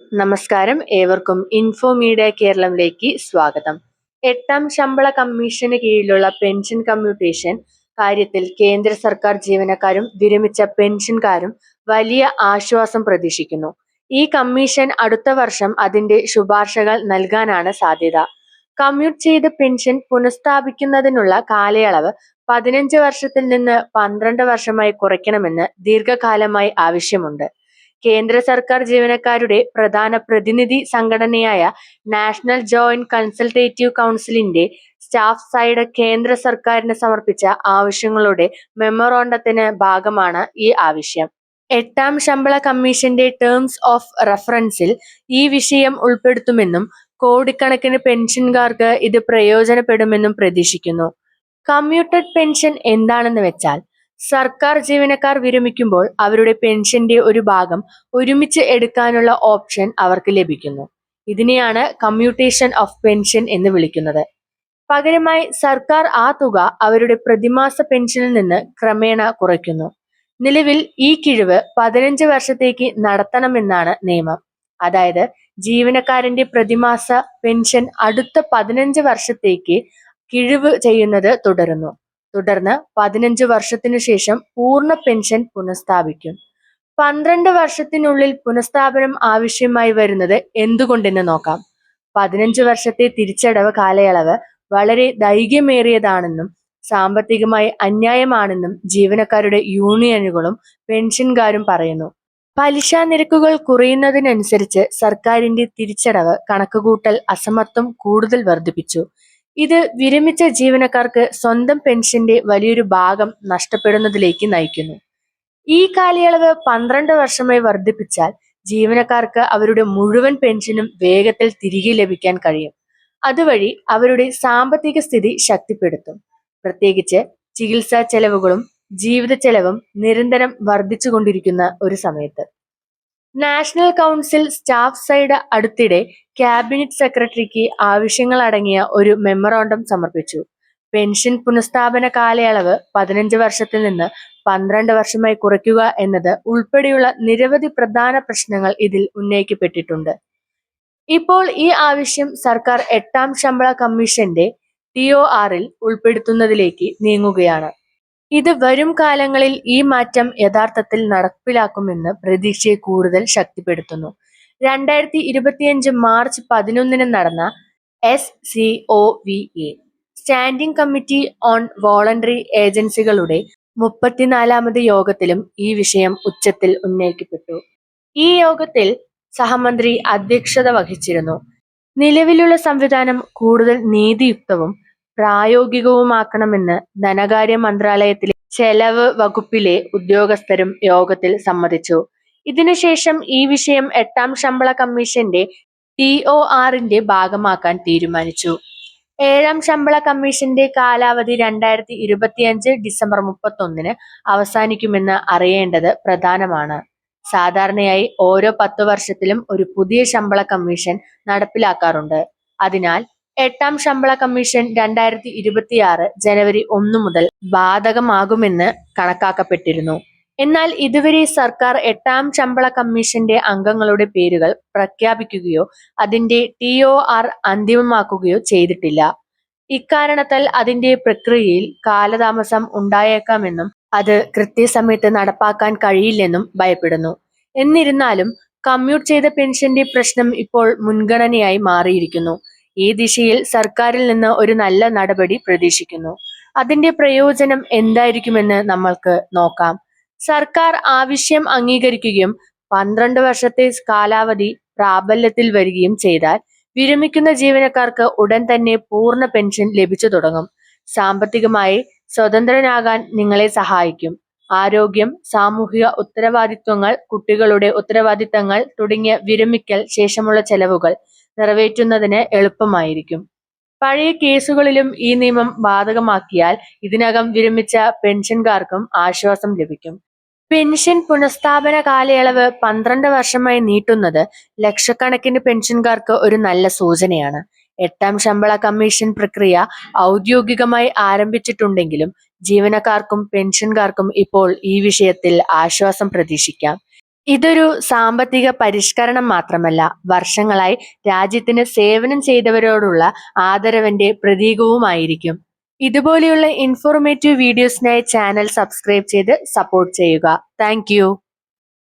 നമസ്കാരം. ഏവർക്കും info media കേരളത്തിലേക്ക് സ്വാഗതം. എട്ടാം ശമ്പള കമ്മീഷന് കീഴിലുള്ള പെൻഷൻ കമ്മ്യൂട്ടേഷൻ കാര്യത്തിൽ കേന്ദ്ര സർക്കാർ ജീവനക്കാരും വിരമിച്ച പെൻഷൻകാരും വലിയ ആശ്വാസം പ്രതീക്ഷിക്കുന്നു. ഈ കമ്മീഷൻ അടുത്ത വർഷം അതിന്റെ ശുപാർശകൾ നൽകാനാണ് സാധ്യത. കമ്മ്യൂട്ട് ചെയ്ത പെൻഷൻ പുനഃസ്ഥാപിക്കുന്നതിനുള്ള കാലയളവ് പതിനഞ്ച് വർഷത്തിൽ നിന്ന് പന്ത്രണ്ട് വർഷമായി കുറയ്ക്കണമെന്ന് ദീർഘകാലമായി ആവശ്യമുണ്ട്. കേന്ദ്ര സർക്കാർ ജീവനക്കാരുടെ പ്രധാന പ്രതിനിധി സംഘടനയായ നാഷണൽ ജോയിന്റ് കൺസൾട്ടേറ്റീവ് കൗൺസിലിന്റെ സ്റ്റാഫ് സൈഡ് കേന്ദ്ര സർക്കാരിന് സമർപ്പിച്ച ആവശ്യങ്ങളുടെ മെമ്മറോണ്ടത്തിന് ഭാഗമാണ് ഈ ആവശ്യം. എട്ടാം ശമ്പള കമ്മീഷന്റെ ടേംസ് ഓഫ് റഫറൻസിൽ ഈ വിഷയം ഉൾപ്പെടുത്തുമെന്നും കോടിക്കണക്കിന് പെൻഷൻകാർക്ക് ഇത് പ്രയോജനപ്പെടുമെന്നും പ്രതീക്ഷിക്കുന്നു. കമ്മ്യൂട്ടഡ് പെൻഷൻ എന്താണെന്ന് വെച്ചാൽ സർക്കാർ ജീവനക്കാർ വിരമിക്കുമ്പോൾ അവരുടെ പെൻഷന്റെ ഒരു ഭാഗം ഒരുമിച്ച് എടുക്കാനുള്ള ഓപ്ഷൻ അവർക്ക് ലഭിക്കുന്നു. ഇതിനെയാണ് കമ്മ്യൂട്ടേഷൻ ഓഫ് പെൻഷൻ എന്ന് വിളിക്കുന്നത്. പകരമായി സർക്കാർ ആ തുക അവരുടെ പ്രതിമാസ പെൻഷനിൽ നിന്ന് ക്രമേണ കുറയ്ക്കുന്നു. നിലവിൽ ഈ കിഴിവ് പതിനഞ്ച് വർഷത്തേക്ക് നടത്തണമെന്നാണ് നിയമം. അതായത് ജീവനക്കാരന്റെ പ്രതിമാസ പെൻഷൻ അടുത്ത പതിനഞ്ച് വർഷത്തേക്ക് കിഴിവ് ചെയ്യുന്നത് തുടരുന്നു. തുടർന്ന് പതിനഞ്ച് വർഷത്തിനു ശേഷം പൂർണ പെൻഷൻ പുനഃസ്ഥാപിക്കും. പന്ത്രണ്ട് വർഷത്തിനുള്ളിൽ പുനഃസ്ഥാപനം ആവശ്യമായി വരുന്നത് എന്തുകൊണ്ടെന്ന് നോക്കാം. പതിനഞ്ച് വർഷത്തെ തിരിച്ചടവ് കാലയളവ് വളരെ ദൈർഘ്യമേറിയതാണെന്നും സാമ്പത്തികമായി അന്യായമാണെന്നും ജീവനക്കാരുടെ യൂണിയനുകളും പെൻഷൻകാരും പറയുന്നു. പലിശ നിരക്കുകൾ കുറയുന്നതിനനുസരിച്ച് സർക്കാരിന്റെ തിരിച്ചടവ് കണക്കുകൂട്ടൽ അസമത്വം കൂടുതൽ വർദ്ധിപ്പിച്ചു. ഇത് വിരമിച്ച ജീവനക്കാർക്ക് സ്വന്തം പെൻഷന്റെ വലിയൊരു ഭാഗം നഷ്ടപ്പെടുന്നതിലേക്ക് നയിക്കുന്നു. ഈ കാലയളവ് പന്ത്രണ്ട് വർഷമായി വർദ്ധിപ്പിച്ചാൽ ജീവനക്കാർക്ക് അവരുടെ മുഴുവൻ പെൻഷനും വേഗത്തിൽ തിരികെ ലഭിക്കാൻ കഴിയും. അതുവഴി അവരുടെ സാമ്പത്തിക സ്ഥിതി ശക്തിപ്പെടുത്തും. പ്രത്യേകിച്ച് ചികിത്സാ ചെലവുകളും ജീവിത ചെലവും നിരന്തരം വർദ്ധിച്ചുകൊണ്ടിരിക്കുന്ന ഒരു സമയത്ത്. നാഷണൽ കൗൺസിൽ സ്റ്റാഫ് സൈഡ് അടുത്തിടെ ക്യാബിനറ്റ് സെക്രട്ടറിക്ക് ആവശ്യങ്ങൾ അടങ്ങിയ ഒരു മെമ്മറാണ്ടം സമർപ്പിച്ചു. പെൻഷൻ പുനഃസ്ഥാപന കാലയളവ് പതിനഞ്ച് വർഷത്തിൽ നിന്ന് പന്ത്രണ്ട് വർഷമായി കുറയ്ക്കുക എന്നത് ഉൾപ്പെടെയുള്ള നിരവധി പ്രധാന പ്രശ്നങ്ങൾ ഇതിൽ ഉന്നയിക്കപ്പെട്ടിട്ടുണ്ട്. ഇപ്പോൾ ഈ ആവശ്യം സർക്കാർ എട്ടാം ശമ്പള കമ്മീഷന്റെ ടി ഒ ആറിൽ ഉൾപ്പെടുത്തുന്നതിലേക്ക് നീങ്ങുകയാണ്. ഇത് വരും കാലങ്ങളിൽ ഈ മാറ്റം യഥാർത്ഥത്തിൽ നടപ്പിലാക്കുമെന്ന് പ്രതീക്ഷയെ കൂടുതൽ ശക്തിപ്പെടുത്തുന്നു. രണ്ടായിരത്തി ഇരുപത്തിയഞ്ച് മാർച്ച് പതിനൊന്നിന് നടന്ന S C O V A standing committee on voluntary ഏജൻസികളുടെ മുപ്പത്തിനാലാമത് യോഗത്തിലും ഈ വിഷയം ഉച്ചത്തിൽ ഉന്നയിക്കപ്പെട്ടു. ഈ യോഗത്തിൽ സഹമന്ത്രി അധ്യക്ഷത വഹിച്ചിരുന്നു. നിലവിലുള്ള സംവിധാനം കൂടുതൽ നീതിയുക്തവും പ്രായോഗികവുമാക്കണമെന്ന് ധനകാര്യ മന്ത്രാലയത്തിലെ ചെലവ് വകുപ്പിലെ ഉദ്യോഗസ്ഥരും യോഗത്തിൽ സമ്മതിച്ചു. ഇതിനുശേഷം ഈ വിഷയം എട്ടാം ശമ്പള കമ്മീഷന്റെ ടി ഒ ആറിന്റെ ഭാഗമാക്കാൻ തീരുമാനിച്ചു. ഏഴാം ശമ്പള കമ്മീഷന്റെ കാലാവധി രണ്ടായിരത്തി ഇരുപത്തിയഞ്ച് ഡിസംബർ മുപ്പത്തൊന്നിന് അവസാനിക്കുമെന്ന് അറിയേണ്ടത് പ്രധാനമാണ്. സാധാരണയായി ഓരോ പത്തു വർഷത്തിലും ഒരു പുതിയ ശമ്പള കമ്മീഷൻ നടപ്പിലാക്കാറുണ്ട്. അതിനാൽ എട്ടാം ശമ്പള കമ്മീഷൻ രണ്ടായിരത്തി ഇരുപത്തിയാറ് ജനുവരി ഒന്നു മുതൽ ബാധകമാകുമെന്ന് കണക്കാക്കപ്പെട്ടിരുന്നു. എന്നാൽ ഇതുവരെ സർക്കാർ എട്ടാം ശമ്പള കമ്മീഷന്റെ അംഗങ്ങളുടെ പേരുകൾ പ്രഖ്യാപിക്കുകയോ അതിന്റെ ടി ഒ ആർ അന്തിമമാക്കുകയോ ചെയ്തിട്ടില്ല. ഇക്കാരണത്താൽ അതിന്റെ പ്രക്രിയയിൽ കാലതാമസം ഉണ്ടായേക്കാമെന്നും അത് കൃത്യസമയത്ത് നടപ്പാക്കാൻ കഴിയില്ലെന്നും ഭയപ്പെടുന്നു. എന്നിരുന്നാലും കമ്മ്യൂട്ട് ചെയ്ത പെൻഷന്റെ പ്രശ്നം ഇപ്പോൾ മുൻഗണനയായി മാറിയിരിക്കുന്നു. ഈ ദിശയിൽ സർക്കാരിൽ നിന്ന് ഒരു നല്ല നടപടി പ്രതീക്ഷിക്കുന്നു. അതിന്റെ പ്രയോജനം എന്തായിരിക്കുമെന്ന് നമ്മൾക്ക് നോക്കാം. സർക്കാർ ആവശ്യം അംഗീകരിക്കുകയും പന്ത്രണ്ട് വർഷത്തെ കാലാവധി പ്രാബല്യത്തിൽ വരികയും ചെയ്താൽ വിരമിക്കുന്ന ജീവനക്കാർക്ക് ഉടൻ തന്നെ പൂർണ പെൻഷൻ ലഭിച്ചു തുടങ്ങും. സാമ്പത്തികമായി സ്വതന്ത്രനാകാൻ നിങ്ങളെ സഹായിക്കും. ആരോഗ്യം സാമൂഹിക ഉത്തരവാദിത്വങ്ങൾ കുട്ടികളുടെ ഉത്തരവാദിത്തങ്ങൾ തുടങ്ങിയ വിരമിക്കൽ ശേഷമുള്ള ചെലവുകൾ നിറവേറ്റുന്നതിന് എളുപ്പമായിരിക്കും. പഴയ കേസുകളിലും ഈ നിയമം ബാധകമാക്കിയാൽ ഇതിനകം വിരമിച്ച പെൻഷൻകാർക്കും ആശ്വാസം ലഭിക്കും. പെൻഷൻ പുനഃസ്ഥാപന കാലയളവ് പന്ത്രണ്ട് വർഷമായി നീട്ടുന്നത് ലക്ഷക്കണക്കിന് പെൻഷൻകാർക്ക് ഒരു നല്ല സൂചനയാണ്. എട്ടാം ശമ്പള കമ്മീഷൻ പ്രക്രിയ ഔദ്യോഗികമായി ആരംഭിച്ചിട്ടുണ്ടെങ്കിലും ജീവനക്കാർക്കും പെൻഷൻകാർക്കും ഇപ്പോൾ ഈ വിഷയത്തിൽ ആശ്വാസം പ്രതീക്ഷിക്കാം. ഇതൊരു സാമ്പത്തിക പരിഷ്കരണം മാത്രമല്ല. വർഷങ്ങളായി രാജ്യത്തിന് സേവനം ചെയ്തവരോടുള്ള ആദരവിന്റെ പ്രതീകവുമായിരിക്കും. ഇതുപോലെയുള്ള ഇൻഫോർമേറ്റീവ് വീഡിയോസിനായി ചാനൽ സബ്സ്ക്രൈബ് ചെയ്ത് സപ്പോർട്ട് ചെയ്യുക. താങ്ക്